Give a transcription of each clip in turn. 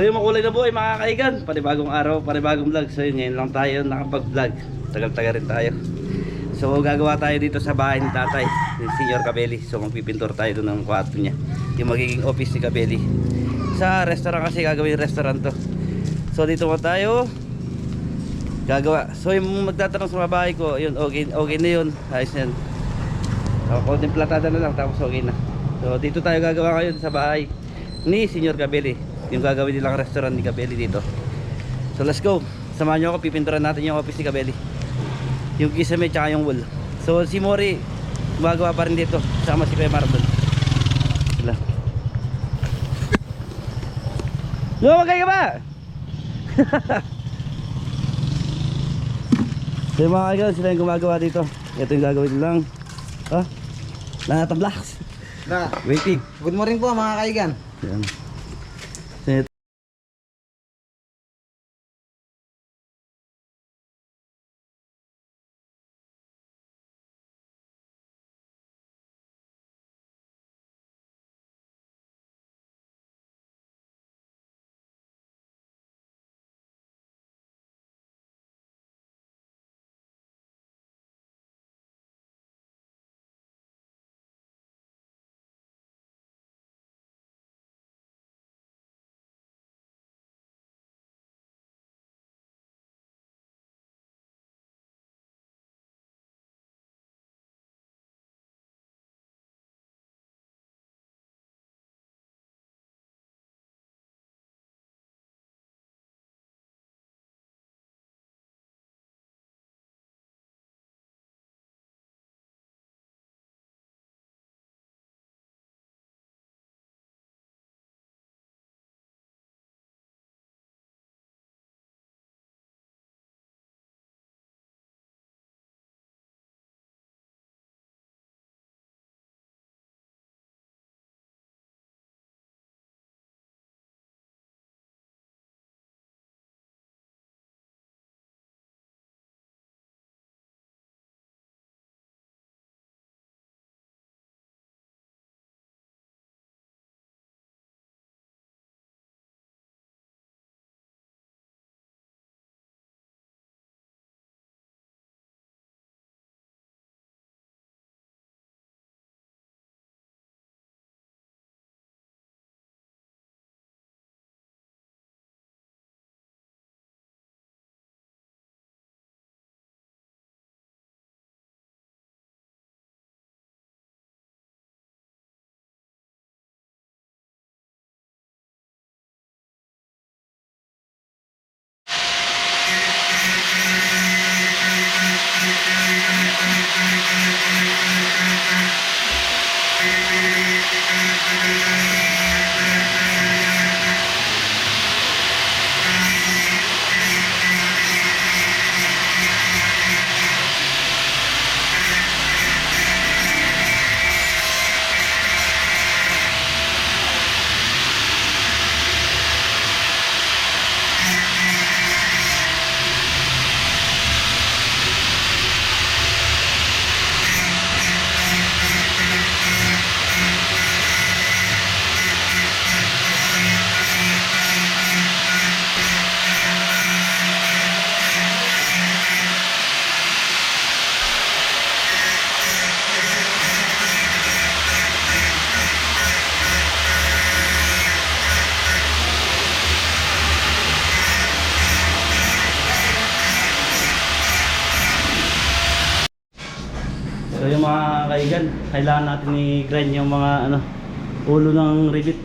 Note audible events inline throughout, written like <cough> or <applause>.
So yung makulay na buhay mga kaigan, panibagong araw, panibagong vlog. So yun, ngayon lang tayo nakapag-vlog. Tagal-tagal rin tayo. So gagawa tayo dito sa bahay ni tatay, ni Senior Cabelli. So magpipintor tayo doon ng kwarto niya. Yung magiging office ni Cabelli. Sa restaurant kasi gagawin restaurant to. So dito mo tayo gagawa. So yung magtatanong sa mga bahay ko, yun, okay, okay na yun. Ayos na yun. Platada na lang tapos okay na. So dito tayo gagawa ngayon sa bahay ni Senior Cabelli. Yung gagawin nilang restaurant ni Cabelli dito. So let's go. Samahan niyo ako, pipinturan natin yung office ni Cabelli. Yung kisame tsaka yung wall. So si Mori, gumagawa pa rin dito. Sama si Kuya Marbon. Sila. Lumagay ka ba? <laughs> so yung mga kaigan, sila yung gumagawa dito. Ito yung gagawin nilang. Ah, natablaks. Na, Waiting. good morning po mga kaigan. Yan. Kailangan natin i-grind yung mga ano, ulo ng rivet.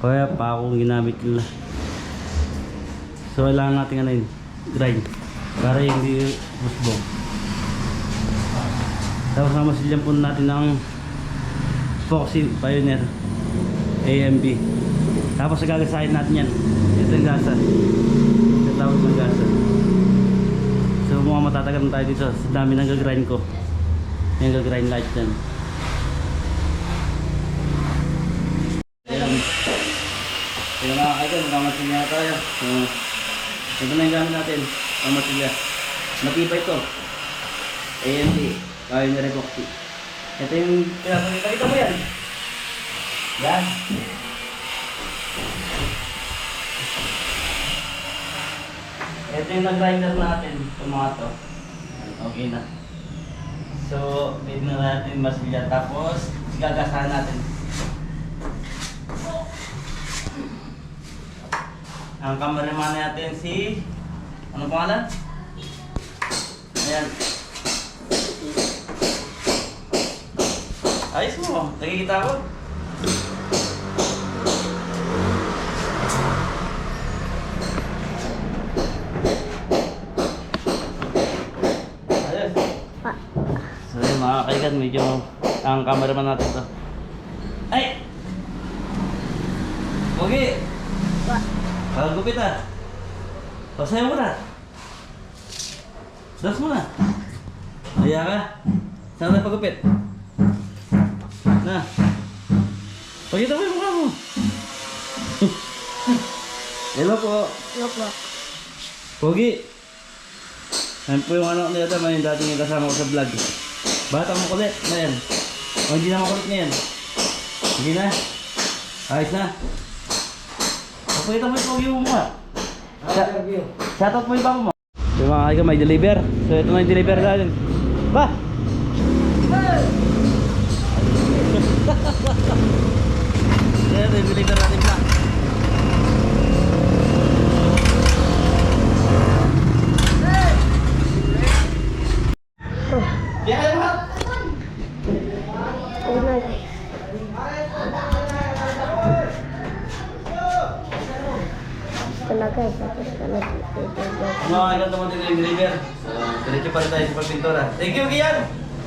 Kaya pa akong ginamit nila. So kailangan natin ano yun, grind. Para hindi busbog. Tapos mamasilyan po natin ng Foxy Pioneer AMB. Tapos gagasahin natin yan. Ito yung gasa. Ito tawag ng gasa. So mga matatagal tayo dito sa dami ng gagrind ko. Yung gagrind light dyan. Ayan. Kaya mga kaigan, kamasilya na tayo. So, ito na yung gamit natin. Kamasilya. Matibay ito. AMD. Pioneer Epoxy. Ito yung pinapakita. Kita mo yan. Yan. Ito yung nag-grinder natin, itong mga to. Okay na. So, pwede na natin masilya. Tapos, gagasahan natin. Ang cameraman natin si... Ano pangalan? Ayan. Ayos mo, nakikita ko. Mga kaigan, medyo ang cameraman natin to. Ay! Pogi! Kagupit ah. Pasayo mo na. Das mo na. Kaya ka. Saan na pagupit? Na. Pakita mo yung mukha mo. <laughs> Hello po. Hello po. Pogi. Yan po yung anak niya tama yung dating kasama ko sa vlog. Bata mo kulit na yan. O hindi na makulit na yan. Hindi na. Ayos na. Pakita mo yung pogi mo mukha. Sa- Shoutout mo yung bako mo. Yung mga kaiga may deliver. So ito na yung deliver natin. Ba! Ito yung deliver natin pa.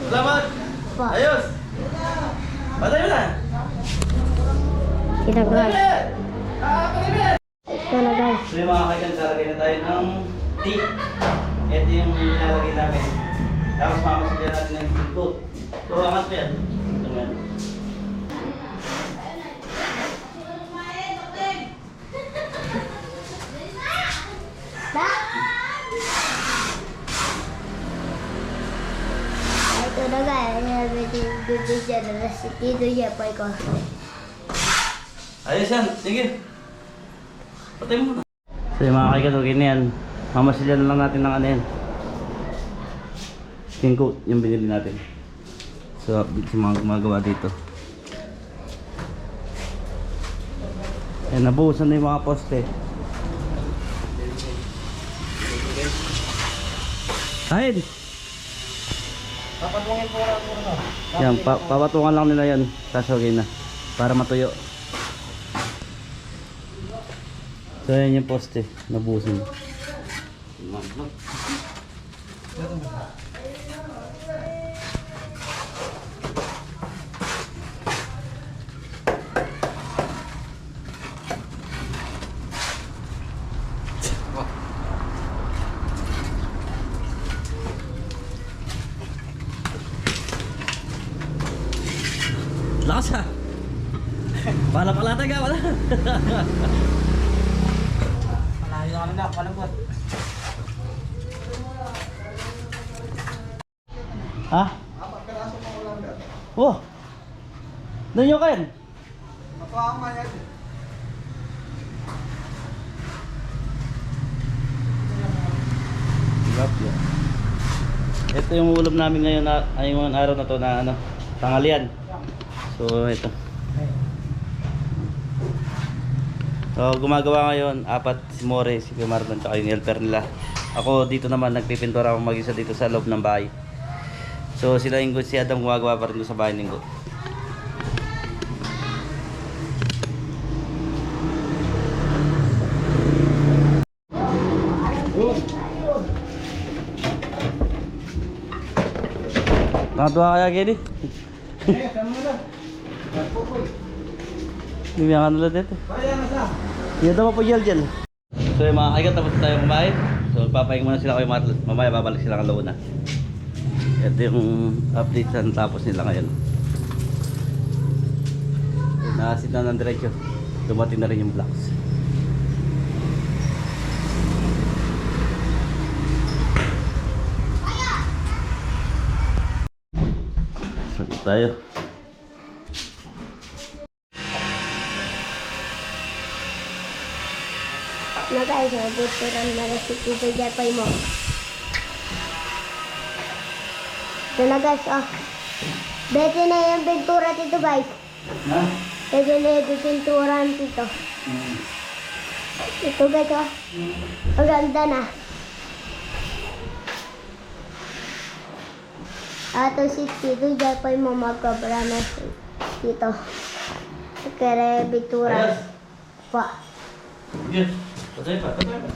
Salamat! Ayos! Patay mo na! Ah, pag-ibig! Ito na guys. So yung mga kailan, lalagay na tayo ng tea. Ito yung nilalagay namin. Tapos mamasilya natin ng ginto. So, angat mo yan. Bibigyan na na si Tito Jepoy ko. Ayos yan, sige. Patay mo na. So yung mga na yan. Mamasilya na lang natin ng ano yan. Skin coat, yung binili natin. So, sa mga gumagawa dito. Ayan, nabuhusan na yung mga poste. Ahid! Papatungin po lang po na. Yan, pa papatungan lang nila yan. Tapos okay na. Para matuyo. So yan yung poste. Nabusin. Lakas ha! Pala pala taga, wala. Malayo na na, palabot. Ha? Apat peraso pa ko lang. Oh! Doon yung ko nga yan. Yan. Ito yung ulam namin ngayon na ay ngayong araw na to na ano, tanghalian. So ito. So gumagawa ngayon apat si More, si Kuya Marlon, tsaka yung helper nila. Ako dito naman nagpipintura ako mag-isa dito sa loob ng bahay. So sila Ingo, si Adam gumagawa pa rin sa bahay Ingo. Nakatuwa kaya Kenny? Eh, mo na? Ka nila dito. Kaya daw po gel gel. So yung mga kaigat tapos tayo kumain. So papahinga muna sila kay Marlon. Mamaya babalik sila ng na. Ito yung update sa tapos nila ngayon. Naasit na ng diretso. Dumating na rin yung blocks. So tayo. na guys, nabituran na rin si Tito Japay mo. Ito na guys, oh. Bete na yung pintura dito guys. Ha? Bete na yung pintura dito. Ito guys, oh. Maganda na. Ato si Tito Japay mo magkabra na si dito. Kaya pintura. Ayos. Pa. Yes. Patay pa, patay pa.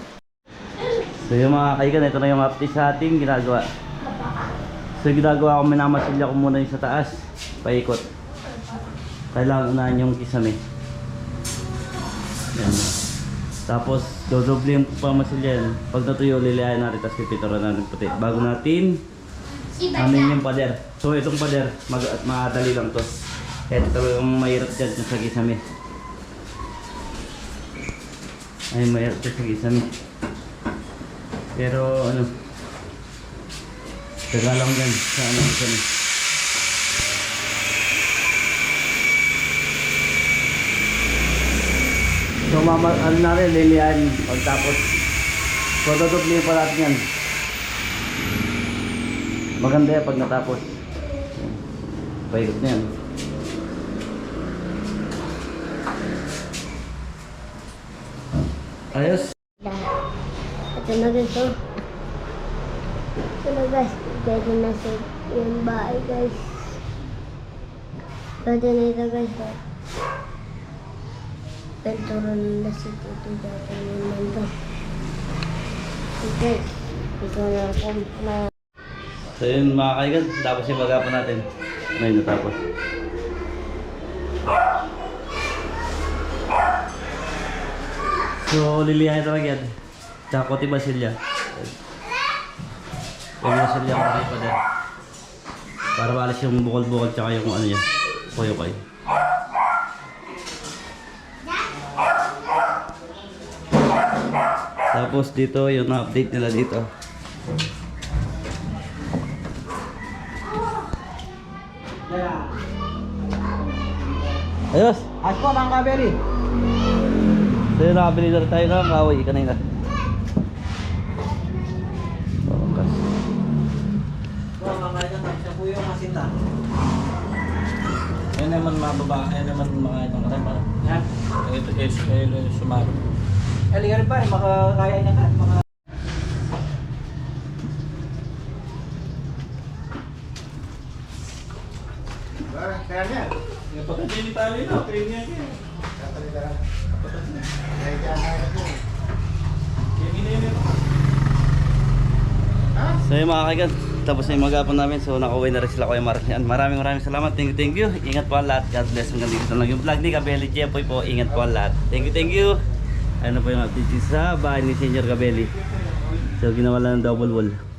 So yung mga kaigan, ito na yung update sa ating ginagawa. So yung ginagawa ko, minamasilya ko muna yung sa taas. Paikot. Kailangan unahan yung kisame. Yan. Tapos, dodoble yung pamasilyan. Pag natuyo, lilihain natin, tapos pipituran natin puti. Bago natin, amin yung pader. So itong pader, mag madali lang to. Ito talagang mahirap dyan yung sa kisame. Ay, mahirap dyan sa kisame. Pero ano, taga lang dyan sa ano kisame. So mama, ano na rin, lilihan pagtapos. So dodoblihin pa natin yan. Maganda yan pag natapos. Paikot na yan. Ayos. Ito na guys, oh. Ito na guys, pwede na sa yung bahay guys. Pwede na ito guys, oh. Penturo na si Tito Japan yung nandun. Okay, ito na ako na So yun mga kaigan, tapos yung magapan natin. Ngayon natapos. So liliyahin talaga yan. Tsaka konti basilya. Yung basilya ko rin pa din. Para maalis yung bukol-bukol tsaka yung ano yan. Kuyo-kuyo. Tapos dito yung update nila dito. Ayos! As po, Mang Kabeli. So yun, nakabili na tayo ng kahoy kanina. Pangkas. Po, Mang Kabeli. Siya yung masinta. Yan naman mababa. Yan naman mga itong karan para. Ha? Ito is sumaro. Eh, rin pa. Makakaya niya ka. Maka... Kaya niya. Yung pagkatili tayo na, kaya niya niya. So yun mga kaigan, tapos na yung magapon namin so nakauwi na rin sila Kuya Mar. Yan, maraming maraming salamat. Thank you, thank you. Ingat po ang lahat. God bless. Hanggang dito lang yung vlog ni Kabeli Jepoy po. Ingat po ang lahat. Thank you, thank you. Ano po yung update sa bahay ni Senior Kabeli. So ginawa lang ng double wall.